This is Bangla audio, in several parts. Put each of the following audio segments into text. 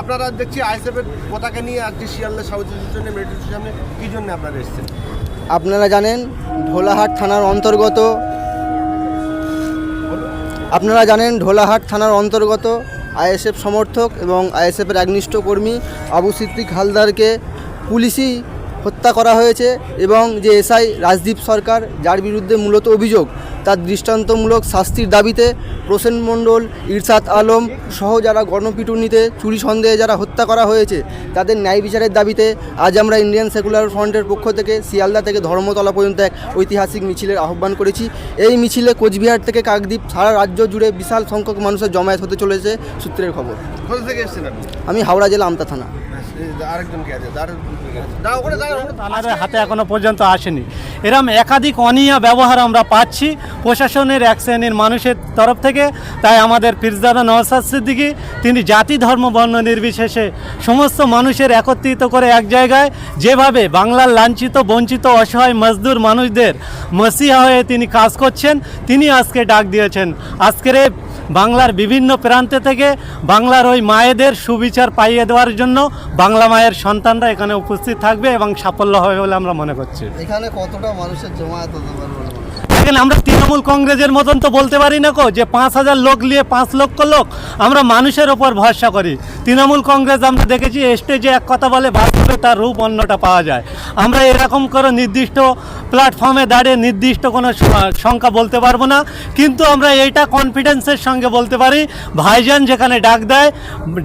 আপনারা দেখছি আইসএফের পতাকা নিয়ে আজকে শিয়ালদা সাউথ স্টেশনে মেট্রো স্টেশনে কি জন্য আপনারা এসেছেন? আপনারা জানেন, ঢোলাহাট থানার অন্তর্গত, আপনারা জানেন, ঢোলাহাট থানার অন্তর্গত আইএসএফ সমর্থক এবং আইএসএফের একনিষ্ঠ কর্মী আবু সিদ্দিক হালদারকে পুলিশই হত্যা করা হয়েছে এবং যে এসআই রাজদীপ সরকার, যার বিরুদ্ধে মূলত অভিযোগ তার দৃষ্টান্তমূলক শাস্তির দাবিতে প্রসেন মণ্ডল ইরশাদ আলম সহ যারা গণপিটুনিতে চুরি সন্দেহে যারা হত্যা করা হয়েছে তাদের ন্যায় বিচারের দাবিতে আজ আমরা ইন্ডিয়ান সেকুলার ফ্রন্টের পক্ষ থেকে শিয়ালদা থেকে ধর্মতলা পর্যন্ত এক ঐতিহাসিক মিছিলের আহ্বান করেছি। এই মিছিলে কোচবিহার থেকে কাকদ্বীপ সারা রাজ্য জুড়ে বিশাল সংখ্যক মানুষের জমায়েত হতে চলেছে সূত্রের খবর। কোথা থেকে এসেছেন আপনি? আমি হাওড়া জেলা আমতা থানা। থানার হাতে এখনও পর্যন্ত আসেনি। এরম একাধিক অনিয়া ব্যবহার আমরা পাচ্ছি প্রশাসনের এক শ্রেণির মানুষের তরফ থেকে। তাই আমাদের পিরজাদা নওয়াজ সিদ্দিকি, তিনি জাতি, ধর্ম, বর্ণ নির্বিশেষে সমস্ত মানুষের একত্রিত করে এক জায়গায় যেভাবে বাংলার লাঞ্ছিত, বঞ্চিত, অসহায়, মজদুর মানুষদের মসিহা হয়ে তিনি কাজ করছেন, তিনি আজকে ডাক দিয়েছেন। আজকের বাংলার বিভিন্ন প্রান্তে থেকে বাংলার ওই মায়েদের সুবিচার পাইয়ে দেওয়ার জন্য বাংলা মায়ের সন্তানরা এখানে উপস্থিত থাকবে এবং সাফল্য হবে বলে আমরা মনে করছি। এখানে কতটা আমরা তৃণমূল কংগ্রেসের মতন তো বলতে পারি না কো, যে পাঁচ হাজার লোক নিয়ে পাঁচ লক্ষ লোক আমরা মানুষের ওপর ভরসা করি। তৃণমূল কংগ্রেস আমরা দেখেছি স্টেজে এক কথা বলে বাস্তবে তার রূপ অন্যটা পাওয়া যায়। আমরা এরকম করে নির্দিষ্ট প্ল্যাটফর্মে দাঁড়িয়ে নির্দিষ্ট কোনো সংখ্যা বলতে পারব না। কিন্তু আমরা এইটা কনফিডেন্সের সঙ্গে বলতে পারি, ভাইজান যেখানে ডাক দেয়,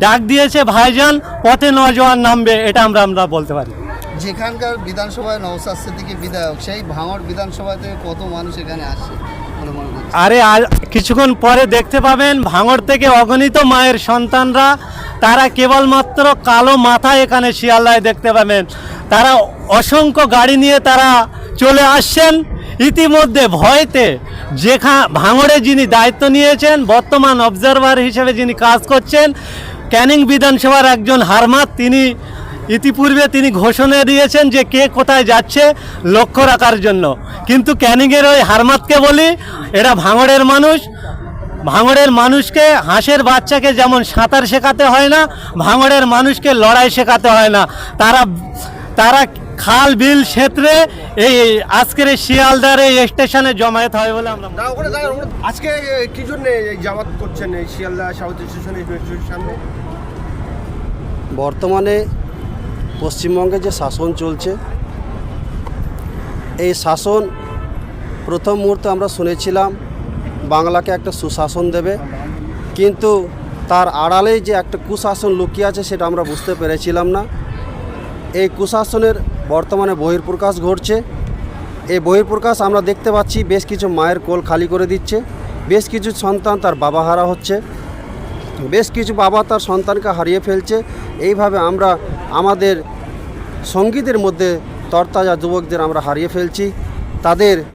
ডাক দিয়েছে ভাইজান, পথে নজওয়ান নামবে, এটা আমরা আমরা বলতে পারি। যেখানকার বিধানসভায় নওসাদ সিদ্দিকী বিধায়ক, সেই ভাঙড় বিধানসভা থেকে কত মানুষ এখানে আসে আরে, আর কিছুক্ষণ পরে দেখতে পাবেন ভাঙড় থেকে অগণিত মায়ের সন্তানরা, তারা কেবলমাত্র কালো মাথা এখানে শিয়ালদায় দেখতে পাবেন। তারা অসংখ্য গাড়ি নিয়ে তারা চলে আসছেন। ইতিমধ্যে ভয়তে যেখা, ভাঙড়ে যিনি দায়িত্ব নিয়েছেন, বর্তমান অবজারভার হিসেবে যিনি কাজ করছেন, ক্যানিং বিধানসভার একজন হারমাত, তিনি ইতিপূর্বে তিনি ঘোষণা দিয়েছেন যে কে কোথায় যাচ্ছে লক্ষ্য রাখার জন্য। কিন্তু ক্যানিংয়ের ওই হারমাতকে বলি এরা ভাঙড়ের মানুষ। ভাঙড়ের মানুষকে হাঁসের বাচ্চাকে যেমন সাঁতার শেখাতে হয় না ভাঙড়ের মানুষকে লড়াই শেখাতে হয় না। তারা তারা খাল বিল ক্ষেত্রে এই আজকের এই শিয়ালদার এই স্টেশনে জমায়েত হয় বলে আমরা আজকে কি জন্য জামাত করছেন এই শিয়ালদা সাউথ স্টেশনে সামনে? বর্তমানে পশ্চিমবঙ্গে যে শাসন চলছে, এই শাসন প্রথম মুহূর্তে আমরা শুনেছিলাম বাংলাকে একটা সুশাসন দেবে, কিন্তু তার আড়ালেই যে একটা কুশাসন লুকিয়ে আছে সেটা আমরা বুঝতে পেরেছিলাম না। এই কুশাসনের বর্তমানে বহির্প্রকাশ ঘটছে। এই বহির্প্রকাশ আমরা দেখতে পাচ্ছি বেশ কিছু মায়ের কোল খালি করে দিচ্ছে, বেশ কিছু সন্তান তার বাবা হারা হচ্ছে, বেশ কিছু বাবা তার সন্তানকে হারিয়ে ফেলছে। এইভাবে আমরা আমাদের সঙ্গীদের মধ্যে তরতাজা যুবকদের আমরা হারিয়ে ফেলছি। তাদের